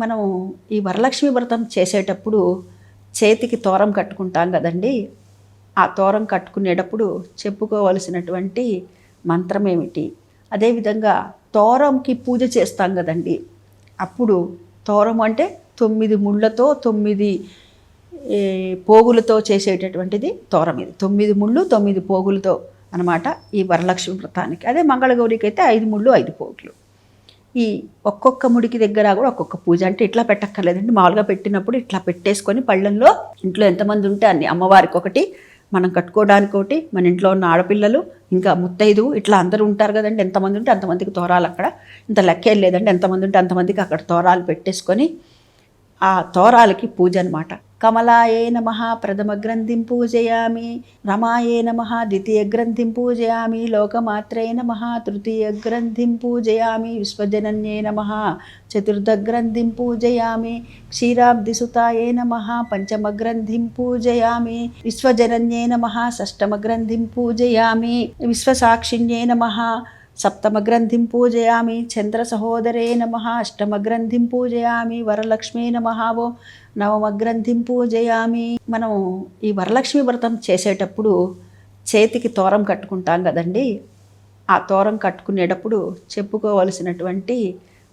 మనం ఈ వరలక్ష్మి వ్రతం చేసేటప్పుడు చేతికి తోరం కట్టుకుంటాం కదండి. ఆ తోరం కట్టుకునేటప్పుడు చెప్పుకోవలసినటువంటి మంత్రం ఏమిటి? అదేవిధంగా తోరంకి పూజ చేస్తాం కదండి. అప్పుడు తోరం అంటే తొమ్మిది ముళ్ళతో తొమ్మిది పోగులతో చేసేటటువంటిది తోరం ఇది. తొమ్మిది ముళ్ళు తొమ్మిది పోగులతో అనమాట ఈ వరలక్ష్మి వ్రతానికి. అదే మంగళగౌరికి అయితే ఐదు ముళ్ళు ఐదు పోగులు. ఈ ఒక్కొక్క ముడికి దగ్గర కూడా ఒక్కొక్క పూజ. అంటే ఇట్లా పెట్టక్కర్లేదండి. మామూలుగా పెట్టినప్పుడు ఇట్లా పెట్టేసుకొని పళ్ళల్లో ఇంట్లో ఎంతమంది ఉంటే అన్ని అమ్మవారికి ఒకటి మనం కట్టుకోవడానికి ఒకటి మన ఇంట్లో ఉన్న ఆడపిల్లలు ఇంకా ముత్తైదు ఇట్లా అందరూ ఉంటారు కదండి. ఎంతమంది ఉంటే అంతమందికి తోరాలు అక్కడ ఇంత లెక్కే లేదండి. ఎంతమంది ఉంటే అంతమందికి అక్కడ తోరాలు పెట్టేసుకొని ఆ తోరాలకి పూజ అనమాట కమలాయే నమ ప్రథమ గ్రంథిం పూజయామి రమాయే నమ ద్వితీయ గ్రంథిం పూజయామి లోకమాత్రే నమ తృతీయ గ్రంథిం పూజయామి విశ్వజనన్యే నమ చతుర్థ గ్రంథిం పూజయామి క్షీరాబ్దిసుతాయే నమ పంచమ గ్రంథిం పూజయామి విశ్వజనన్యే నమ షష్టమ గ్రంథిం పూజయామి విశ్వసాక్షిణ్యే నమ సప్తమగ్రంథిం పూజయామి చంద్రసహోదరే నమ అష్టమగ్రంథిం పూజయామి వరలక్ష్మీ నమ ఓ నవమగ్రంథిం పూజయామి మనం ఈ వరలక్ష్మి వ్రతం చేసేటప్పుడు చేతికి తోరం కట్టుకుంటాం కదండి. ఆ తోరం కట్టుకునేటప్పుడు చెప్పుకోవలసినటువంటి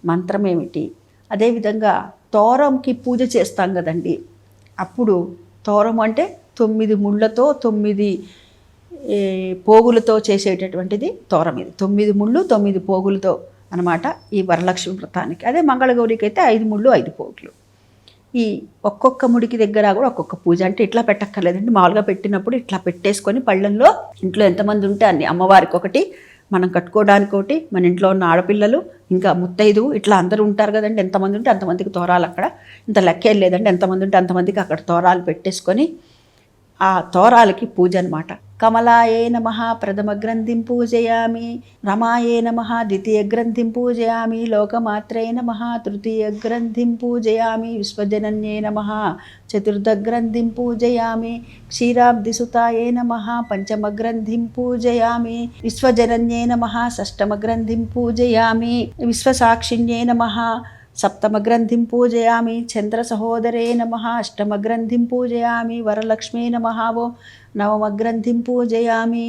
మంత్రం ఏమిటి? అదేవిధంగా తోరంకి పూజ చేస్తాం కదండి. అప్పుడు తోరం అంటే తొమ్మిది ముళ్ళతో తొమ్మిది పోగులతో చేసేటటువంటిది తోరం ఇది. తొమ్మిది ముళ్ళు తొమ్మిది పోగులతో అనమాట ఈ వరలక్ష్మి వ్రతానికి. అదే మంగళగౌరికి అయితే ఐదు ముళ్ళు ఐదు పోగులు. ఈ ఒక్కొక్క ముడికి దగ్గర కూడా ఒక్కొక్క పూజ. అంటే ఇట్లా పెట్టక్కర్లేదండి. మామూలుగా పెట్టినప్పుడు ఇట్లా పెట్టేసుకొని పళ్ళల్లో ఇంట్లో ఎంతమంది ఉంటే అన్ని అమ్మవారికి ఒకటి మనం కట్టుకోవడానికి ఒకటి మన ఇంట్లో ఉన్న ఆడపిల్లలు ఇంకా ముత్తైదు ఇట్లా అందరూ ఉంటారు కదండి. ఎంతమంది ఉంటే అంతమందికి తోరాలు అక్కడ ఇంత లెక్కేం లేదండి. ఎంతమంది ఉంటే అంతమందికి అక్కడ తోరాలు పెట్టేసుకొని ఆ తోరాలకి పూజ అనమాట కమలాయే నమ ప్రథమ గ్రంథిం పూజయామి రమాయే నమ ద్వితీయ గ్రంథిం పూజయామి లోకమాత్రే నమ తృతీయ గ్రంథిం పూజయామి విశ్వజనన్యే నమ చతుర్థ గ్రంథిం పూజయామి క్షీరాబ్దిసుతాయే నమ పంచమ గ్రంథిం పూజయామి విశ్వజనన్యే నమ షష్టమ గ్రంథిం పూజయామి విశ్వసాక్షిణ్యే నమ సప్తమగ్రంథిం పూజయామి చంద్రసహోదరే నమ అష్టమగ్రంథిం పూజయామి వరలక్ష్మీ నమ ఓ నవమగ్రంథిం పూజయామి.